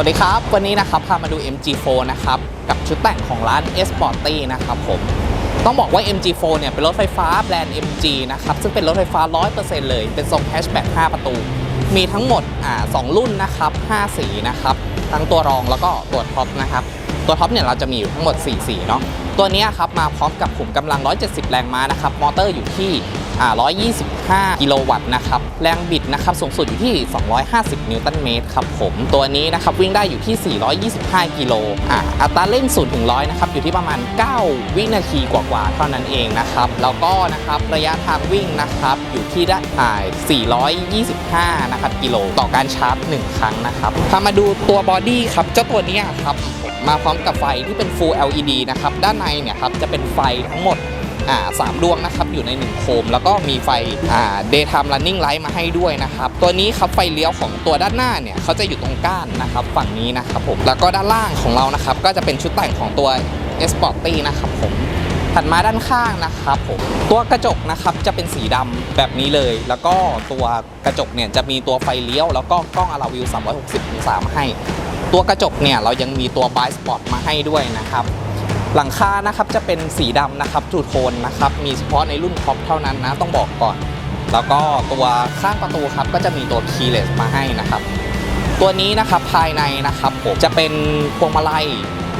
สวัสดีครับ วันนี้นะครับพามาดู MG4 นะครับ กับชุดแต่งของร้าน Sporty นะครับผม ต้องบอกว่า MG4 เนี่ย เป็นรถไฟฟ้าแบรนด์ MG นะครับ ซึ่งเป็นรถไฟฟ้า 100%เลย เป็นทรงแฮชแบ็ก5ประตู มีทั้งหมดอ่า2รุ่นนะครับ 5 สีนะครับ ทั้งตัวรองแล้วก็ตัวท็อปนะครับ ตัวท็อปเนี่ยเราจะมีอยู่ทั้งหมด 4 สีเนาะ ตัวนี้ครับมาพร้อมกับขุมกำลัง 170 แรงม้านะครับ มอเตอร์อยู่ที่ 125 กิโลวัตต์นะครับ แรงบิดนะครับสูงสุดอยู่ที่ 250 นิวตันเมตรครับผม ตัวนี้นะครับวิ่งได้อยู่ที่ 425 กิโลอ่าอัตราเร่ง0ถึง100 นะครับ อยู่ที่ประมาณ 9 วินาทีกว่าๆ เท่านั้นเองนะครับ แล้วก็นะครับระยะทางวิ่งนะครับอยู่ที่ได้อ่า425 นะครับกิโลต่อการชาร์จ 1 ครั้งนะครับพามาดูตัวบอดี้ครับ เจ้าตัวนี้ครับมาพร้อมกับไฟที่เป็น Full LED นะครับ ด้านในเนี่ยครับจะเป็นไฟทั้งหมด อ่าสามดวงนะครับอยู่ใน 1 โคม แล้วก็มีไฟอ่า daytime running light มาให้ด้วยนะครับตัวนี้ครับไฟเลี้ยวของตัวด้านหน้าเนี่ยเขาจะอยู่ตรงก้านนะครับฝั่งนี้นะครับผมแล้วก็ด้านล่างของเรานะครับก็จะเป็นชุดแต่งของตัว S p o r t y นะครับผมถัดมาด้านข้างนะครับผมตัวกระจกนะครับจะเป็นสีดำแบบนี้เลย แล้วก็ตัวกระจกเนี่ยจะมีตัวไฟเลี้ยว แล้วก็กล้องอลาวิว 360องศามาให้ ตัวกระจกเนี่ยเรายังมีตัวบายสปอตมาให้ด้วยนะครับ หลังคานะครับจะเป็นสีดำนะครับทูโทนนะครับมีเฉพาะในรุ่นท็อปเท่านั้นนะต้องบอกก่อน แล้วก็ตัวข้างประตูครับก็จะมีตัวคีย์เลสมาให้นะครับ ตัวนี้นะครับภายในนะครับผมจะเป็นพวงมาลัย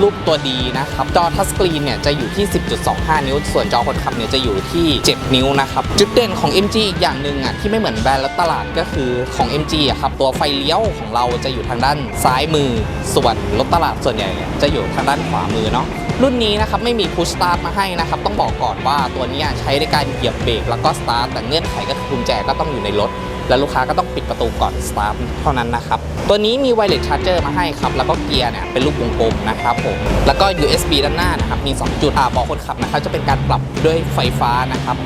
รูปตัวดีนะครับจอทัชสกรีนเนี่ยจะอยู่ที่ 10.25 นิ้ว ส่วนจอคนขับเนี่ยจะอยู่ที่ 7 นิ้วนะครับ จุดเด่นของ MG อีกอย่างหนึ่งอะที่ไม่เหมือนแบรนด์และตลาดก็คือของ MG อะครับตัวไฟเลี้ยวของเราจะอยู่ทางด้านซ้ายมือ ส่วนรถตลาดส่วนใหญ่เนี่ยจะอยู่ทางด้านขวามือเนาะ รุ่นนี้นะครับไม่มีพุชสตาร์ทมาให้นะครับต้องบอกก่อนว่าตัวนี้ใช้ในการเหยียบเบรกแล้วก็สตาร์ทแต่เงื่อนไขก็คือกุญแจก็ต้องอยู่ในรถ แล้วลูกค้าก็ต้องปิดประตูก่อนสตาร์ทเท่านั้นนะครับตัวนี้มีไวเลสชาร์เจอร์มาให้ครับแล้วก็เกียร์เนี่ยเป็นรูปวงกลมนะครับผมแล้วก็ USB ด้านหน้านะครับมี 2 จุดอ่าบอกคนขับนะครับจะเป็นการปรับด้วยไฟฟ้านะครับ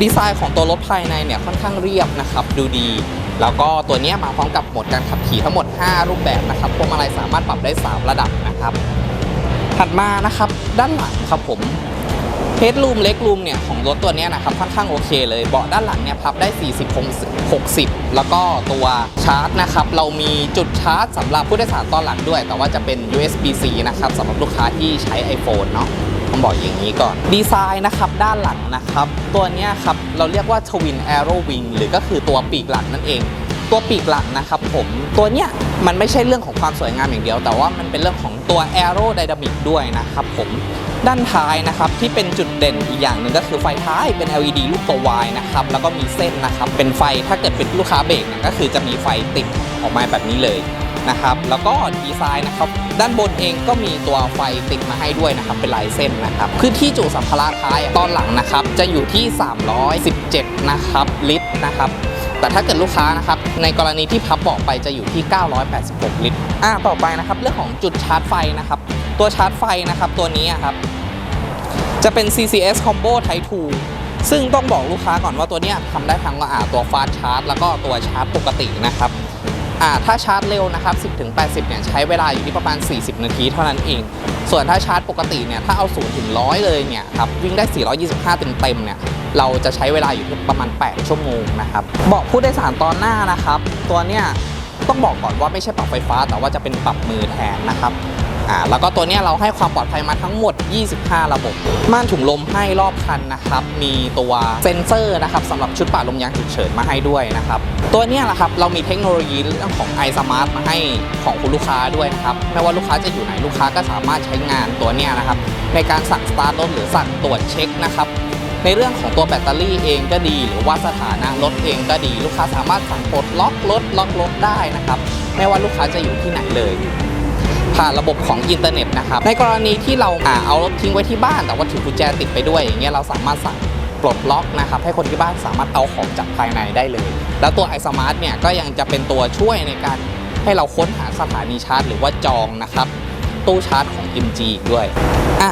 ดีไซน์ของตัวรถภายในเนี่ยค่อนข้างเรียบนะครับดูดีแล้วก็ตัวนี้มาพร้อมกับโหมดการขับขี่ทั้งหมด 5 รูปแบบนะครับพวงมาลัยสามารถปรับได้ 3 ระดับนะครับ ถัดมานะครับด้านหลังครับผมเฮดรูมเล็กรูมเนี่ยของรถตัวนี้นะครับค่อนข้างโอเคเลยเบาะด้านหลังเนี่ยพับได้ 40 60 แล้วก็ตัวชาร์จนะครับเรามีจุดชาร์จสำหรับผู้โดยสารตอนหลังด้วย แต่ว่าจะเป็น USB-C นะครับสำหรับลูกค้าที่ใช้ iPhone เนาะต้องบอกอย่างนี้ก่อนดีไซน์นะครับด้านหลังนะครับ ตัวนี้ครับเราเรียกว่า Twin Arrow Wing หรือก็คือตัวปีกหลังนั่นเอง ตัวปีกหลังนะครับผมตัวเนี้ยมันไม่ใช่เรื่องของความสวยงามอย่างเดียว แต่ว่ามันเป็นเรื่องของตัว aerodynamic ด้วยนะครับผมด้านท้ายนะครับที่เป็นจุดเด่นอีกอย่างหนึ่งก็คือไฟท้ายเป็น LED รูปตัว Y นะครับแล้วก็มีเส้นนะครับเป็นไฟถ้าเกิดเป็นลูกค้าเบรกเนี่ยก็คือจะมีไฟติดออกมาแบบนี้เลยนะครับแล้วก็ดีไซน์นะครับด้านบนเองก็มีตัวไฟติดมาให้ด้วยนะครับเป็นลายเส้นนะครับพื้นที่จุสัมภาระท้ายตอนหลังนะครับจะอยู่ที่ 317 นะครับลิตรนะครับ แต่ถ้าเกิดลูกค้านะครับในกรณีที่พับเบาะไปจะอยู่ที่ 986 ลิตร อ่าต่อไปนะครับเรื่องของจุดชาร์จไฟนะครับ ตัวชาร์จไฟนะครับตัวนี้ครับจะเป็น CCS Combo Type 2 ซึ่งต้องบอกลูกค้าก่อนว่าตัวเนี้ยทำได้ทั้งอ่าตัวฟาสชาร์จแล้วก็ตัวชาร์จปกตินะครับอ่าถ้าชาร์จเร็วนะครับ 10-80 เนี่ยใช้เวลาอยู่ที่ประมาณ 40 นาทีเท่านั้นเอง ส่วนถ้าชาร์จปกติเนี่ยถ้าเอา0ถึง100 เลยเนี่ยครับวิ่งได้ 425 เต็มๆเนี่ย เราจะใช้เวลาอยู่ที่ประมาณ 8 ชั่วโมงนะครับบอกผู้โดยสารตอนหน้านะครับ ตัวเนี้ยต้องบอกก่อนว่าไม่ใช่ปรับไฟฟ้า แต่ว่าจะเป็นปรับมือแทนนะครับอ่าแล้วก็ตัวเนี้ยเราให้ความปลอดภัยมาทั้งหมด 25 ระบบ ม่านถุงลมให้รอบคันนะครับ มีตัวเซ็นเซอร์นะครับสำหรับชุดป่าลมยางฉุกเฉินมาให้ด้วยนะครับ ตัวเนี้ยแหละครับ เรามีเทคโนโลยีเรื่องของ iSmart มาให้ของคุณลูกค้าด้วยนะครับ ไม่ว่าลูกค้าจะอยู่ไหนลูกค้าก็สามารถใช้งานตัวเนี้ยนะครับ ในการสั่งสตาร์ทรถหรือสั่งตรวจเช็คนะครับ ในเรื่องของตัวแบตเตอรี่เองก็ดี หรือว่าสถานะรถเองก็ดี ลูกค้าสามารถสั่งปลดล็อกรถล็อกรถได้นะครับ ไม่ว่าลูกค้าจะอยู่ที่ไหนเลยผ่านระบบของอินเทอร์เน็ตนะครับ ในกรณีที่เราเอารถทิ้งไว้ที่บ้าน แต่ว่าถือกุญแจติดไปด้วยอย่างเงี้ยเราสามารถสั่งปลดล็อกนะครับให้คนที่บ้านสามารถเอาของจากภายในได้เลย แล้วตัว iSmart เนี่ยก็ยังจะเป็นตัวช่วยในการให้เราค้นหาสถานีชาร์จ หรือว่าจองนะครับตู้ชาร์จของ MG อีกด้วยอะ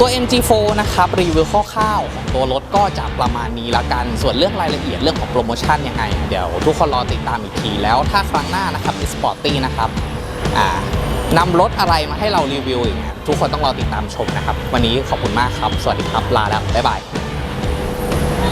ตัว MG4 นะครับรีวิวคร่าวๆของตัวรถก็จะประมาณนี้ละกัน ส่วนเรื่องรายละเอียดเรื่องของโปรโมชั่นยังไง เดี๋ยวทุกคนรอติดตามอีกที แล้วถ้าครั้งหน้านะครับ Sporty นะครับนำรถอะไรมาให้เรารีวิวอีกเงี้ยทุกคนต้องรอติดตามชมนะครับ วันนี้ขอบคุณมากครับ สวัสดีครับ ลาแล้ว บ๊ายบาย